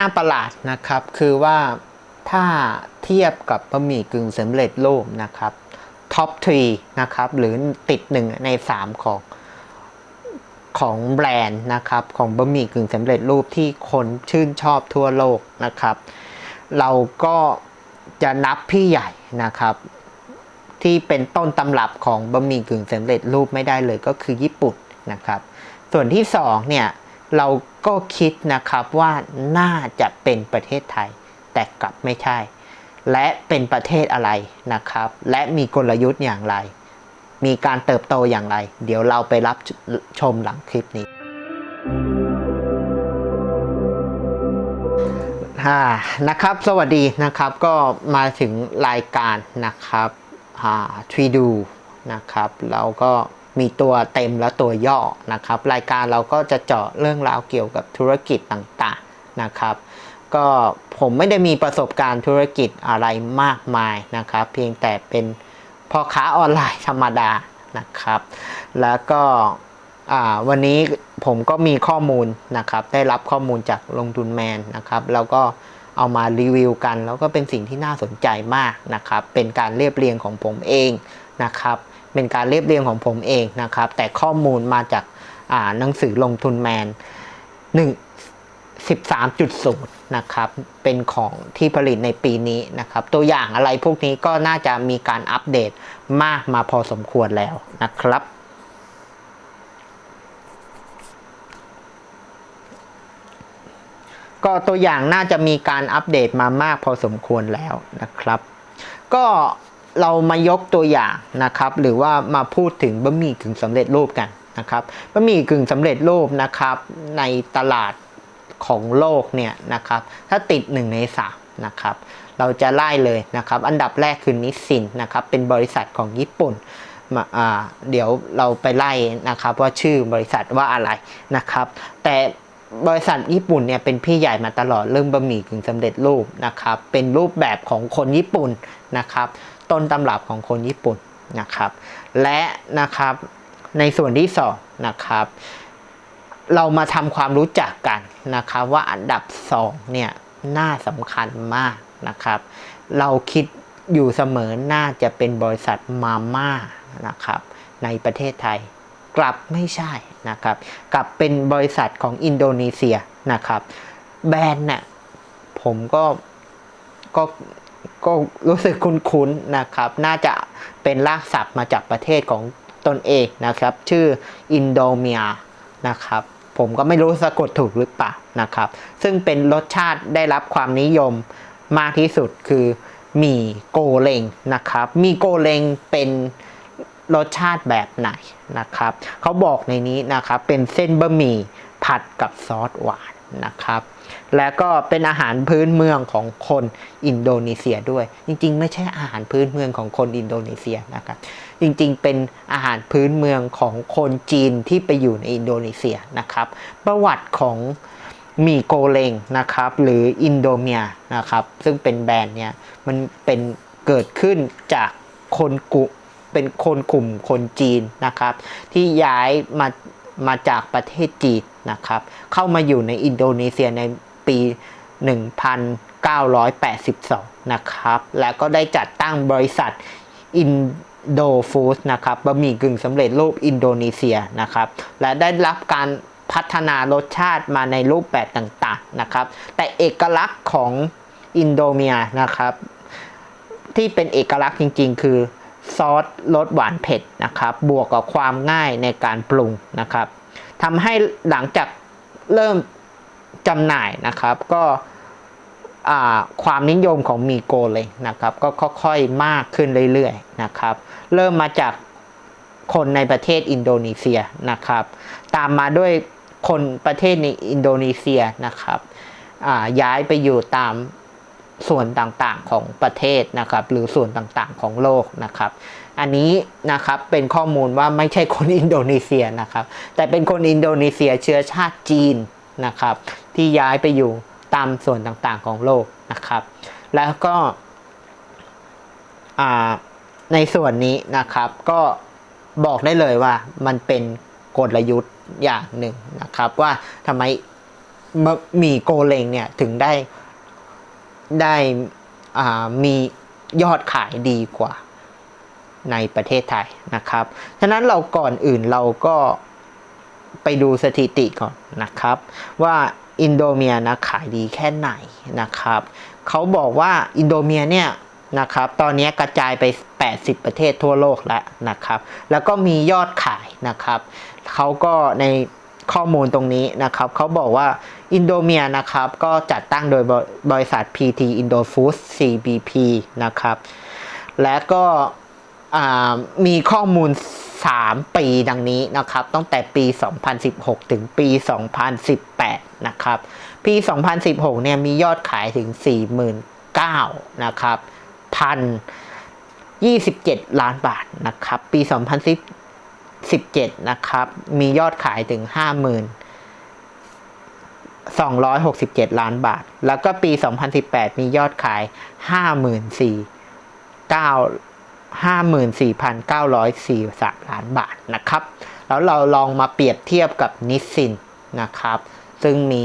น่าประหลาดนะครับคือว่าถ้าเทียบกับบะหมี่กึ่งสำเร็จรูปนะครับท็อปทรีนะครับหรือติดหนึ่งใน 3 ของของแบรนด์นะครับของบะหมี่กึ่งสำเร็จรูปที่คนชื่นชอบทั่วโลกนะครับ เราก็จะนับพี่ใหญ่นะครับ ที่เป็นต้นตำรับของบะหมี่กึ่งสำเร็จรูปไม่ได้เลยก็คือญี่ปุ่นนะครับ ส่วนที่สองเนี่ย เราก็คิดนะครับว่าน่าจะเป็นประเทศไทย แต่กลับไม่ใช่ และเป็นประเทศอะไรนะครับ และมีกลยุทธ์อย่างไร มีการเติบโตอย่างไร เดี๋ยวเราไปรับชมหลังคลิปนี้อ่านะครับ สวัสดีนะครับก็มาถึงรายการนะครับทรีดูนะครับ เราก็ มีตัวเต็มและตัวย่อนะครับ รายการเราก็จะเจาะเรื่องราวเกี่ยวกับธุรกิจต่างๆนะครับ ก็ผมไม่ได้มีประสบการณ์ธุรกิจอะไรมากมายนะครับ เพียงแต่เป็นพ่อค้าออนไลน์ธรรมดานะครับ แล้วก็วันนี้ผมก็มีข้อมูลนะครับ ได้รับข้อมูลจากลงทุนแมนนะครับ แล้วก็เอามารีวิวกัน แล้วก็เป็นสิ่งที่น่าสนใจมากนะครับ เป็นการเรียบเรียงของผมเองนะครับ เป็นการเรียบเรียงของผมเองนะครับ แต่ข้อมูลมาจากอ่าหนังสือลงทุนแมน 1 13.0นะครับ เป็นของที่ผลิตในปีนี้นะครับ ตัวอย่างอะไรพวกนี้ก็น่าจะมีการอัปเดตมากมาพอสมควรแล้วนะครับ ก็ตัวอย่างน่าจะมีการอัปเดตมามากพอสมควรแล้วนะครับ ก็ เรามายกตัวอย่างนะครับ หรือว่ามาพูดถึงบะหมี่กึ่งสำเร็จรูปกันนะครับบะหมี่กึ่งสำเร็จรูปนะครับในตลาดของโลกเนี่ยนะครับ ถ้าติด1ใน3นะครับเราจะไล่เลยนะครับ อันดับแรกคือนิสสินนะครับ เป็นบริษัทของญี่ปุ่นมาอ่าเดี๋ยวเราไปไล่นะครับว่าชื่อบริษัทว่าอะไรนะครับ แต่บริษัทญี่ปุ่นเนี่ยเป็นพี่ใหญ่มาตลอดเรื่องบะหมี่กึ่งสำเร็จรูปนะครับ เป็นรูปแบบของคนญี่ปุ่นนะครับ ต้นตำรับของคนญี่ปุ่นนะครับ และนะครับในส่วนที่สองนะครับ เรามาทำความรู้จักกันนะครับ ว่าอันดับสองเนี่ยน่าสำคัญมากนะครับ เราคิดอยู่เสมอน่าจะเป็นบริษัทมาม่านะครับ ในประเทศไทย กลับไม่ใช่นะครับ กลับเป็นบริษัทของอินโดนีเซียนะครับ แบรนด์น่ะผมก็ก็ ก็รู้สึกคุ้นๆนะครับ น่าจะเป็นรากศัพท์มาจากประเทศของตนเองนะครับ ชื่ออินโดเมียนะครับ ผมก็ไม่รู้สะกดถูกหรือเปล่านะครับ ซึ่งเป็นรสชาติได้รับความนิยมมากที่สุดคือหมี่โกเลงนะครับหมี่โกเลงเป็นรสชาติแบบไหนนะครับ เขาบอกในนี้นะครับเป็นเส้นบะหมี่ผัดกับซอสหวานนะครับ แล้วก็เป็นอาหารพื้นเมืองของคนอินโดนีเซียด้วย จริงๆ ไม่ใช่อาหารพื้นเมืองของคนอินโดนีเซียนะครับจริงๆ เป็นอาหารพื้นเมืองของคนจีนที่ไปอยู่ในอินโดนีเซียนะครับประวัติของมีโกเลงนะครับหรืออินโดเมียนะครับซึ่งเป็นแบรนด์เนี่ยมันเป็นเกิดขึ้นจากคนกุเป็นคนกลุ่มคนจีนนะครับที่ย้ายมา มาจากประเทศจีนนะครับ เข้ามาอยู่ในอินโดนีเซียในปี 1982 นะครับ แล้วก็ได้จัดตั้งบริษัทอินโดฟู้ดนะครับบะหมี่กึ่งสำเร็จรูปอินโดนีเซียนะครับ และได้รับการพัฒนารสชาติมาในรูปแบบต่างๆนะครับ แต่เอกลักษณ์ของอินโดเมียนะครับ ที่เป็นเอกลักษณ์จริงๆ คือ ซอสรสหวานเผ็ดนะครับ บวกกับความง่ายในการปรุงนะครับทำให้หลังจากเริ่มจำหน่ายนะครับ ก็ความนิยมของมีโกเลยนะครับ ก็ค่อยๆมากขึ้นเรื่อยๆนะครับ เริ่มมาจากคนในประเทศอินโดนีเซียนะครับ ตามมาด้วยคนประเทศในอินโดนีเซียนะครับย้ายไปอยู่ตาม ส่วนต่างๆของประเทศนะครับ หรือส่วนต่างๆของโลกนะครับ อันนี้นะครับเป็นข้อมูลว่าไม่ใช่คนอินโดนีเซียนะครับ แต่เป็นคนอินโดนีเซียเชื้อชาติจีนนะครับ ที่ย้ายไปอยู่ตามส่วนต่างๆของโลกนะครับ แล้วก็ในส่วนนี้นะครับก็บอกได้เลยว่ามันเป็นกลยุทธ์อย่างหนึ่งนะครับ ว่าทำไมมีโกเลงเนี่ยถึงได้ ได้มียอดขายดีกว่าในประเทศไทยนะครับ ฉะนั้นเราก่อนอื่นเราก็ไปดูสถิติก่อนนะครับ ว่าอินโดเมียนะขายดีแค่ไหนนะครับ เขาบอกว่าอินโดเมียเนี่ยนะครับตอนนี้กระจายไป 80 ประเทศทั่วโลกแล้วนะครับ แล้วก็มียอดขายนะครับ เขาก็ใน ข้อมูลตรงนี้นะครับเขาบอกว่าอินโดเมียนะครับก็จัดตั้งโดยบริษัท PT Indo Foods CBP นะครับและก็มีข้อมูล 3 ปีดังนี้นะครับตั้งแต่ปี 2016 ถึงปี 2018 นะครับ ปี 2016 เนี่ยมียอดขายถึง 49,000นะครับพัน27 ล้านบาทนะครับ ปี 17 นะครับ มียอดขายถึง 52,267 ล้านบาท แล้วก็ปี 2018 มียอดขาย 54,900 54,943 ล้านบาทนะครับ แล้วเราลองมาเปรียบเทียบกับนิสซินนะครับ ซึ่งมี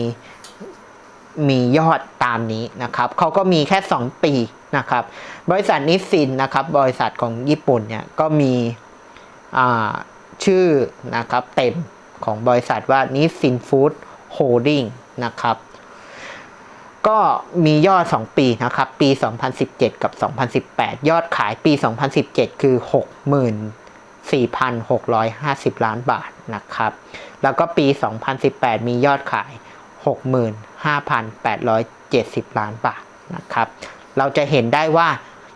มียอดตามนี้นะครับ เขาก็มีแค่ 2 ปีนะครับ บริษัทนิสซินนะครับ บริษัทของญี่ปุ่นเนี่ยก็มี ชื่อนะครับเต็มของบริษัทว่านิสซินฟู้ดโฮลดิ้งนะครับ ก็มียอด 2 ปีนะครับ ปี 2017 กับ 2018 ยอดขายปี 2017 คือ 64,650 ล้านบาทนะครับ แล้วก็ปี 2018 มียอดขาย 65,870 ล้านบาทนะครับ เราจะเห็นได้ว่า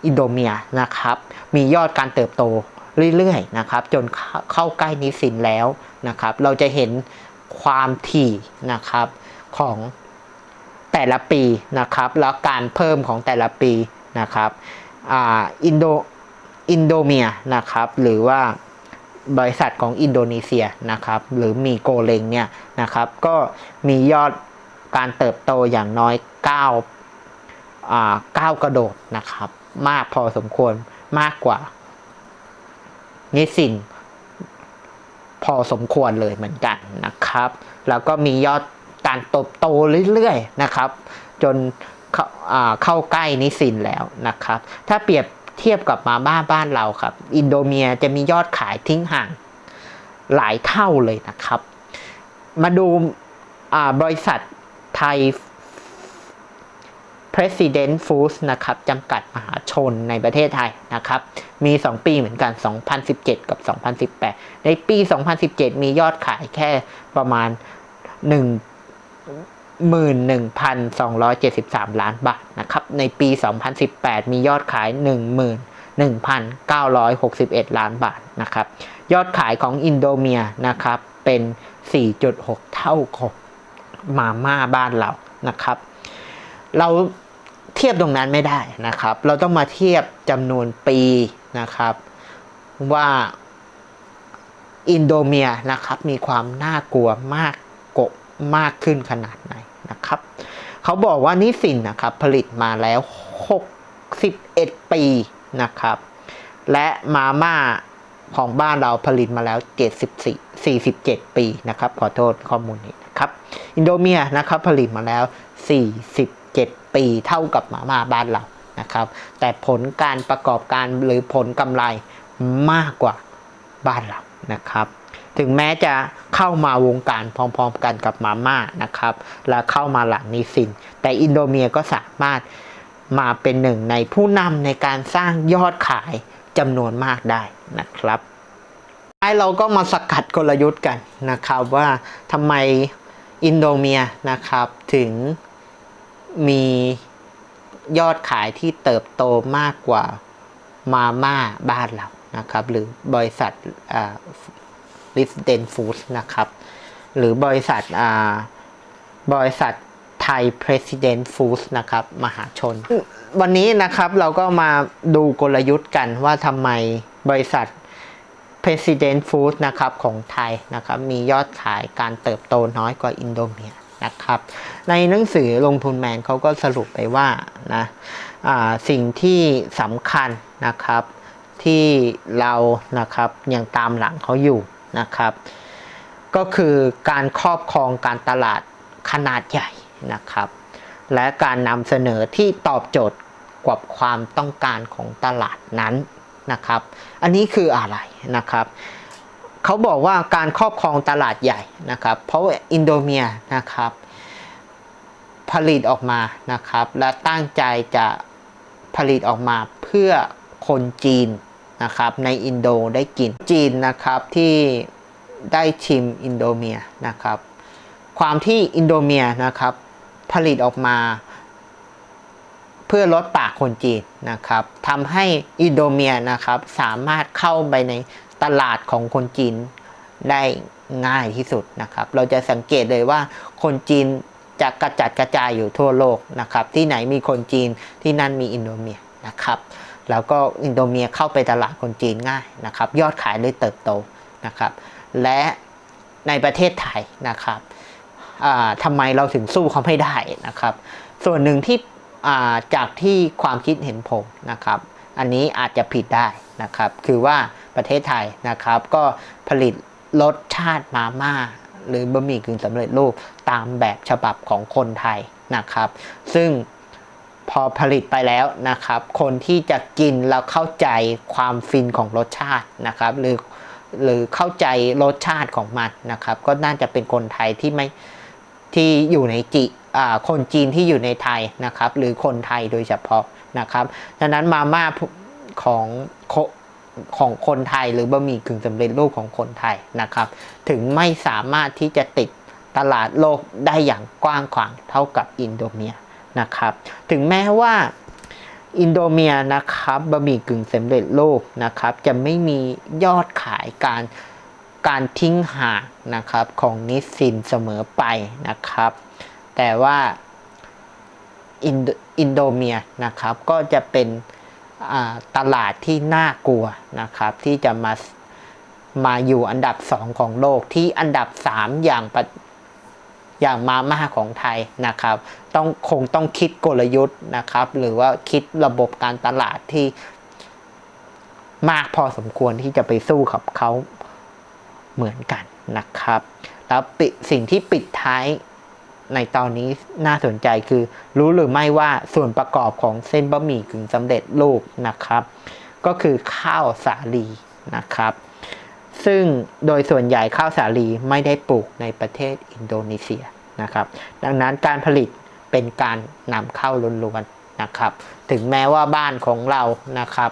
อินโดเมียนะครับ มียอดการเติบโต เรื่อยๆนะครับจนเข้าใกล้นิสินแล้วนะครับ เราจะเห็นความถี่นะครับของแต่ละปีนะครับ แล้วการเพิ่มของแต่ละปีนะครับอินโดอินโดเมียนะครับหรือว่าบริษัทของอินโดนีเซียนะครับ หรือมีโกเลงเนี่ยนะครับ ก็มียอดการเติบโตอย่างน้อย9อ่า9กระโดดนะครับ มากพอสมควรมากกว่า นิสิน พอสมควรเลยเหมือนกันนะครับ แล้วก็มียอดการโตโตเรื่อยๆนะครับ จนเข้าใกล้นิสินแล้วนะครับ ถ้าเปรียบเทียบกับมาบ้าบ้านเราครับ อินโดเมียจะมียอดขายทิ้งห่างหลายเท่าเลยนะครับ มาดูบริษัทไทย President Foods นะครับจำกัดมหาชนในประเทศไทยนะครับ มี 2 ปีเหมือนกัน 2017 กับ 2018 ในปี 2017 มียอดขายแค่ประมาณ 1 11,273 ล้านบาทนะครับ ในปี 2018 มียอดขาย 11,961 ล้านบาทนะครับ ยอดขายของอินโดเมียนะครับ เป็น 4.6 เท่าของมาม่าบ้านเรานะครับ เรา เทียบตรงนั้นไม่ได้นะครับ เราต้องมาเทียบจำนวนปีนะครับ ว่าอินโดเมียนะครับมีความน่ากลัวมากกมากขึ้นขนาดไหนนะครับ เขาบอกว่านิสินนะครับผลิตมาแล้ว 61 ปีนะครับ และมาม่าของบ้านเราผลิตมาแล้ว 74 47 ปีนะครับ ขอโทษข้อมูลนี้นะครับ อินโดเมียนะครับผลิตมาแล้ว 7 ปีเท่ากับมาม่าบ้านเรานะครับแต่ผลการประกอบการหรือผลกำไรมากกว่าบ้านเรานะครับถึงแม้จะเข้ามาวงการพร้อมๆ กันกับมาม่านะครับ และเข้ามาหลังนิสิน แต่อินโดเมียก็สามารถมาเป็นหนึ่งในผู้นำในการสร้างยอดขายจำนวนมากได้นะครับไอเราก็มาสกัดกลยุทธ์กันนะครับว่าทำไมอินโดเมียนะครับถึง มียอดขายที่เติบโตมากกว่ามาม่าบ้านเรานะครับ หรือบริษัท Resident Foods นะครับ หรือบริษัทบริษัทไทย President Foods นะครับ มหาชน วันนี้นะครับเราก็มาดูกลยุทธ์กันว่าทำไมบริษัท President Foods นะครับของไทยนะครับ มียอดขายการเติบโตน้อยกว่าอินโดเนีย นะครับ ในหนังสือลงทุนแมนเขาก็สรุปไปว่านะสิ่งที่สำคัญนะครับที่เรานะครับยังตามหลังเขาอยู่นะครับ ก็คือการครอบครองการตลาดขนาดใหญ่นะครับ และการนำเสนอที่ตอบโจทย์กับความต้องการของตลาดนั้นนะครับ อันนี้คืออะไรนะครับ เขาบอกว่าการครอบครองตลาดใหญ่นะครับ เพราะอินโดเมียนะครับ ผลิตออกมานะครับ และตั้งใจจะผลิตออกมาเพื่อคนจีนนะครับ ในอินโดได้กินจีนนะครับที่ได้ชิมอินโดเมียนะครับ ความที่อินโดเมียนะครับ ผลิตออกมา เพื่อลดปากคนจีนนะครับทำให้อินโดเมียนะครับ สามารถเข้าไปใน ตลาดของคนจีนได้ง่ายที่สุดนะครับ เราจะสังเกตเลยว่าคนจีนจะกระจัดกระจายอยู่ทั่วโลกนะครับ ที่ไหนมีคนจีนที่นั่นมีอินโดเมียนะครับ แล้วก็อินโดเมียเข้าไปตลาดคนจีนง่ายนะครับ ยอดขายเลยเติบโตนะครับ และในประเทศไทยนะครับอ่าทำไมเราถึงสู้เขาไม่ได้นะครับ ส่วนหนึ่งที่จากที่ความคิดเห็นผมนะครับ อันนี้อาจจะผิดได้นะครับ คือว่า ประเทศไทยนะครับ ก็ผลิตรสชาติมาม่า หรือบะหมี่กึ่งสำเร็จรูปตามแบบฉบับของคนไทยนะครับ ซึ่งพอผลิตไปแล้วนะครับ คนที่จะกินแล้วเข้าใจความฟินของรสชาตินะครับ หรือหรือเข้าใจรสชาติของมันนะครับ ก็น่าจะเป็นคนไทยที่ไม่ที่อยู่ในจิอ่าคนจีนที่อยู่ในไทยนะครับ หรือคนไทยโดยเฉพาะนะครับดังนั้นมาม่าของโค ของคนไทยหรือบะหมี่กึ่งสำเร็จรูปของคนไทยนะครับ ถึงไม่สามารถที่จะติดตลาดโลกได้อย่างกว้างขวางเท่ากับอินโดเมียนะครับ ถึงแม้ว่าอินโดเมียนะครับบะหมี่กึ่งสำเร็จรูปนะครับ จะไม่มียอดขายการการทิ้งห่างนะครับของนิสซินเสมอไปนะครับ แต่ว่าอินโดเมียนะครับก็จะเป็น ตลาดที่น่ากลัวนะครับ ที่จะมามาอยู่อันดับสองของโลกที่อันดับสามอย่างอย่างมาม่าของไทยนะครับ ต้องคงต้องคิดกลยุทธ์นะครับ หรือว่าคิดระบบการตลาดที่มากพอสมควรที่จะไปสู้กับเขาเหมือนกันนะครับ แล้วสิ่งที่ปิดท้าย ในตอนนี้น่าสนใจคือ รู้หรือไม่ว่าส่วนประกอบของเส้นบะหมี่กึ่งสำเร็จรูปนะครับ ก็คือข้าวสาลีนะครับ ซึ่งโดยส่วนใหญ่ข้าวสาลีไม่ได้ปลูกในประเทศอินโดนีเซียนะครับ ดังนั้นการผลิตเป็นการนำเข้าล้วนๆนะครับ ถึงแม้ว่าบ้านของเรานะครับ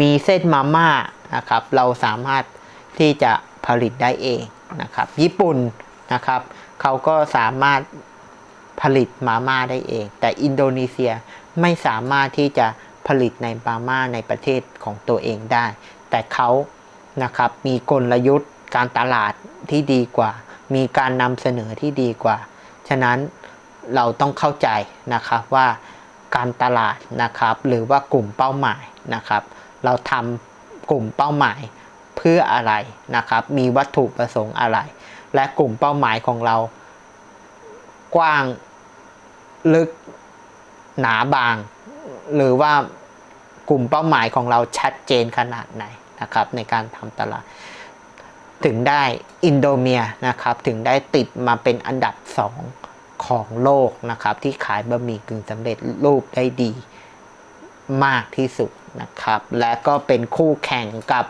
มีเส้นมาม่านะครับ เราสามารถที่จะผลิตได้เองนะครับ ญี่ปุ่นนะครับ เขาก็สามารถผลิตมาม่าได้เอง แต่อินโดนีเซียไม่สามารถที่จะผลิตในมาม่าในประเทศของตัวเองได้ แต่เขานะครับมีกลยุทธ์การตลาดที่ดีกว่า มีการนำเสนอที่ดีกว่า ฉะนั้นเราต้องเข้าใจนะครับว่าการตลาดนะครับหรือว่ากลุ่มเป้าหมายนะครับ เราทำกลุ่มเป้าหมายเพื่ออะไรนะครับ มีวัตถุประสงค์อะไร และกลุ่มเป้าหมายของเรา กว้างลึกหนาบาง หรือว่ากลุ่มเป้าหมายของเราชัดเจนขนาดไหนนะครับ ในการทำตลาด ถึงได้อินโดเมียนะครับ ถึงได้ติดมาเป็นอันดับสองของโลกนะครับ ที่ขายบะหมี่กึ่งสำเร็จรูปได้ดีมากที่สุดนะครับ และก็เป็นคู่แข่งกับ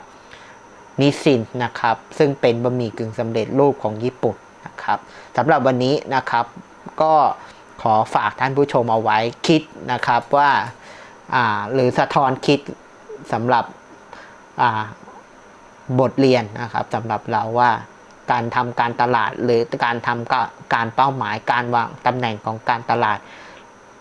นิสินนะครับ ซึ่งเป็นบะหมี่กึ่งสำเร็จรูปของญี่ปุ่นนะครับสำหรับวันนี้นะครับก็ขอฝากท่านผู้ชมเอาไว้คิดนะครับว่าหรือสะท้อนคิดสำหรับบทเรียนนะครับสำหรับเราว่าการทำการตลาดหรือการทำการเป้าหมายการวางตำแหน่งของการตลาด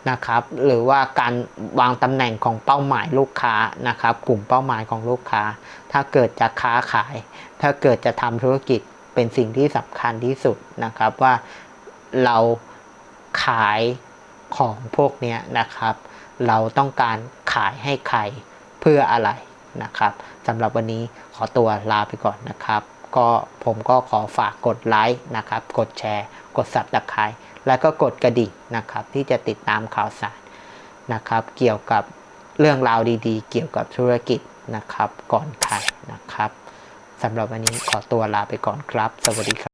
นะครับหรือว่าการวางตำแหน่งของเป้าหมายลูกค้านะครับ กลุ่มเป้าหมายของลูกค้า ถ้าเกิดจะค้าขาย ถ้าเกิดจะทำธุรกิจเป็นสิ่งที่สำคัญที่สุดนะครับว่าเราขายของพวกนี้นะครับ เราต้องการขายให้ใครเพื่ออะไรนะครับสำหรับวันนี้ขอตัวลาไปก่อนนะครับ ก็ผมก็ขอฝากกดไลค์นะครับ กดแชร์ กด subscribe แล้วก็กดกระดิ่งนะครับ ที่จะติดตามข่าวสารนะครับ เกี่ยวกับเรื่องราวดีๆ เกี่ยวกับธุรกิจนะครับ ก่อนใครนะครับสำหรับวันนี้ขอตัวลาไปก่อนครับ สวัสดีครับ